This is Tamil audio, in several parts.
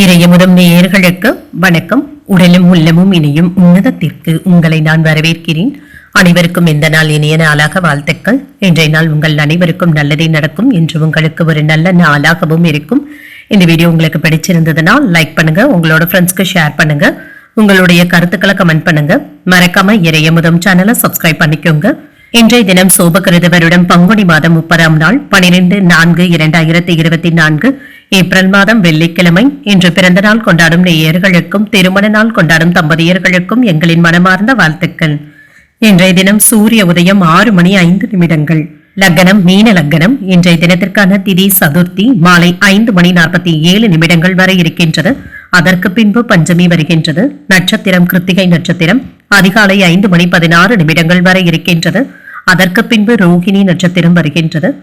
இறையமுதம் நேயர்களுக்கு வணக்கம். உடலும் உள்ளமும் இணையும் உன்னதத்திற்கு உங்களை நான் வரவேற்கிறேன். அனைவருக்கும் இந்த நாள் இனிய நாளாக வாழ்த்துக்கள். இன்றைய நாள் உங்கள் அனைவருக்கும் நல்லதே நடக்கும் என்று உங்களுக்கு ஒரு நல்ல நாளாகவும் இருக்கும். இந்த வீடியோ உங்களுக்கு பிடிச்சிருந்ததுன்னா லைக் பண்ணுங்க உங்களோட ஃப்ரெண்ட்ஸ்க்கு ஷேர் பண்ணுங்க உங்களுடைய கருத்துக்களை கமெண்ட் பண்ணுங்க. மறக்காம இறையமுதம் சேனலை சப்ஸ்கிரைப் பண்ணிக்கோங்க. இன்றைய தினம் சோபகிருதவருடன் பங்குனி மாதம் முப்பதாம் நாள் பனிரெண்டு நான்கு இரண்டாயிரத்தி இருபத்தி நான்கு. ஏப்ரல் மாதம் வெள்ளிக்கிழமை. இன்று பிறந்த நாள் கொண்டாடும் நேயர்களுக்கும் திருமண நாள் கொண்டாடும் தம்பதியர்களுக்கும் எங்களின் மனமார்ந்த வாழ்த்துக்கள். இன்றைய தினம் சூரிய உதயம் ஆறு மணி ஐந்து நிமிடங்கள். லக்னம் மீன லக்னம். இன்றைய தினத்திற்கான திதி சதுர்த்தி மாலை ஐந்து மணி நாற்பத்தி ஏழு நிமிடங்கள் வரை இருக்கின்றது. அதற்கு பின்பு பஞ்சமி வருகின்றது. நட்சத்திரம் கிருத்திகை நட்சத்திரம். அதிகாலை ஐந்து மணி பதினாறு நிமிடங்கள் வரை இருக்கின்றது. அதற்கு பின்பு ரோகிணி நட்சத்திரம் வருகின்றது.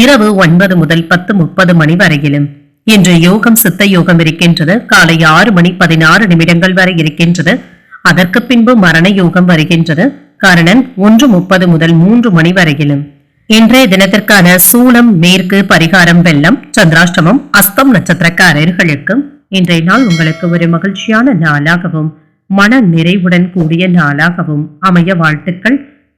இரவு ஒன்பது முதல் பத்து முப்பது மணி வரையிலும். இன்று யோகம் சித்த யோகம் இருக்கின்றது. காலை ஆறு மணி பதினாறு நிமிடங்கள் வரை இருக்கின்றது. அதற்கு பின்பு மரண யோகம் வருகின்றது. காரணம் ஒன்று முப்பது முதல் மூன்று மணி வரையிலும். இன்றைய தினத்திற்கான சூலம் மேற்கு பரிகாரம் வெள்ளம் சந்திராஷ்டமம் அஸ்தம் நட்சத்திரக்காரர்களுக்கு இன்றைய நாள் உங்களுக்கு ஒரு மகிழ்ச்சியான நாளாகவும் மன நிறைவுடன் கூடிய நாளாகவும் அமைய வாழ்த்துக்கள்.